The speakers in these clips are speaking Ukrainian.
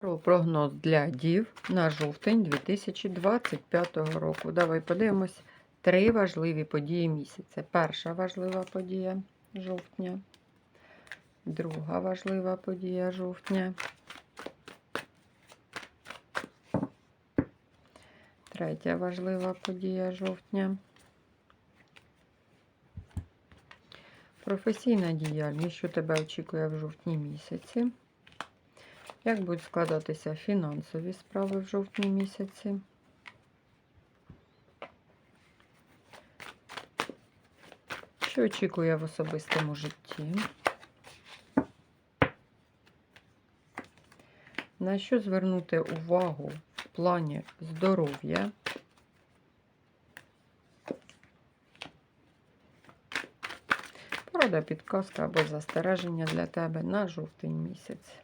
Про прогноз для дів на жовтень 2025 року. Давай подивимось три важливі події місяця. Перша важлива подія жовтня, друга важлива подія жовтня, третя важлива подія жовтня. Професійна діяльність, що тебе очікує в жовтні місяці. Як будуть складатися фінансові справи в жовтні місяці? Що очікує в особистому житті? На що звернути увагу в плані здоров'я? Порада, підказка або застереження для тебе на жовтень місяць.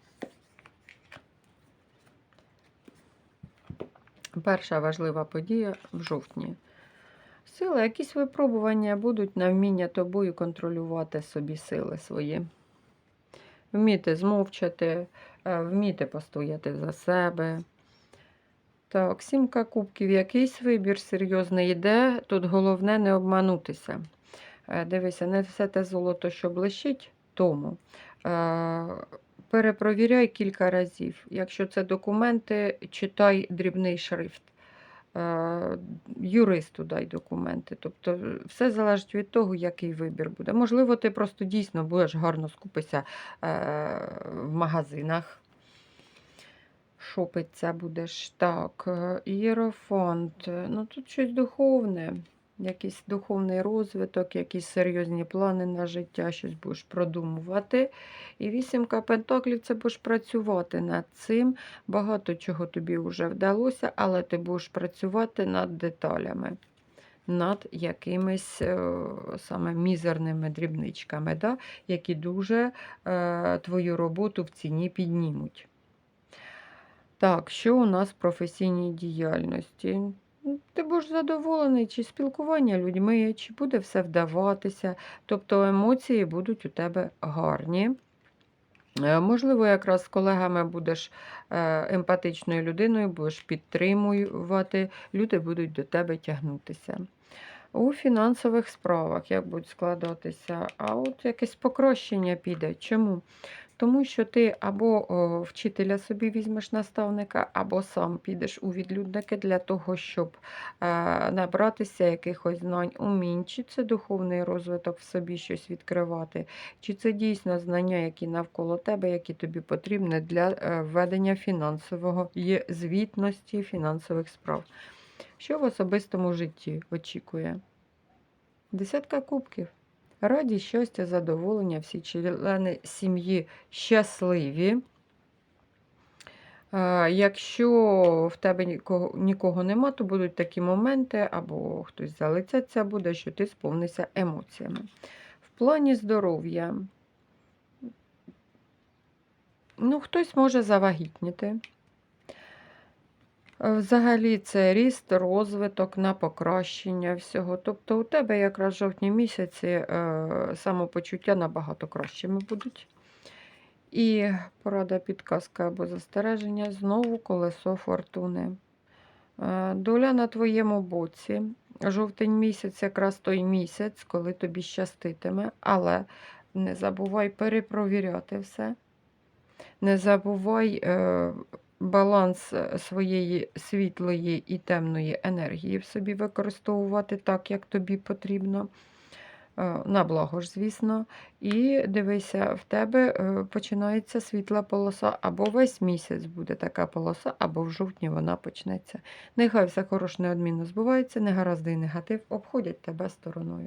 Перша важлива подія в жовтні. Сили, якісь випробування будуть на вміння тобою контролювати собі сили свої. Вміти змовчати, е, вміти постояти за себе. Так, сімка кубків, якийсь вибір серйозний йде. Тут головне не обманутися. Е, Дивися, не все те золото, що блищить, тому. Е, Перепровіряй кілька разів. Якщо це документи, читай дрібний шрифт. Е, Юристу дай документи. Тобто все залежить від того, який вибір буде. Можливо, ти просто дійсно будеш гарно скупитися е, в магазинах. Шопиться будеш. Так, е. Ну, тут щось духовне. Якийсь духовний розвиток, якісь серйозні плани на життя, щось будеш продумувати. І вісімка пентаклів це будеш працювати над цим. Багато чого тобі вже вдалося, але ти будеш працювати над деталями, над якимись е, саме мізерними дрібничками, да? які дуже е, твою роботу в ціні піднімуть. Так, що у нас в професійній діяльності? Ти будеш задоволений, чи спілкування людьми, чи буде все вдаватися. Тобто емоції будуть у тебе гарні. Е, Можливо, якраз з колегами будеш е, емпатичною людиною, будеш підтримувати, люди будуть до тебе тягнутися. У фінансових справах як будуть складатися, а от якесь покращення піде. Чому? Тому що ти або вчителя собі візьмеш наставника, або сам підеш у відлюдники для того, щоб е, набратися якихось знань, умінь, чи це духовний розвиток в собі щось відкривати, чи це дійсно знання, які навколо тебе, які тобі потрібні для е, ведення фінансового є звітності фінансових справ. Що в особистому житті очікує? Десятка кубків. Раді, щастя, задоволення, всі члени сім'ї щасливі. Е, Якщо в тебе нікого, нікого нема, то будуть такі моменти, або хтось залицяться буде, що ти сповнишся емоціями. В плані здоров'я, ну, хтось може завагітніти. Е, Взагалі це ріст, розвиток на покращення всього. Тобто у тебе якраз жовтні місяці е, самопочуття набагато кращими будуть. І порада, підказка або застереження знову колесо фортуни. Е, Доля на твоєму боці. Жовтень місяць якраз той місяць, коли тобі щаститиме, але не забувай перепровіряти все. Не забувай е, баланс е, своєї світлої і темної енергії в собі використовувати так, як тобі потрібно. Е, На благо ж, звісно. І дивися, в тебе е, починається світла полоса, або весь місяць буде така полоса, або в жовтні вона почнеться. Нехай все хороше неодмінно збувається, негаразди і негатив обходять тебе стороною.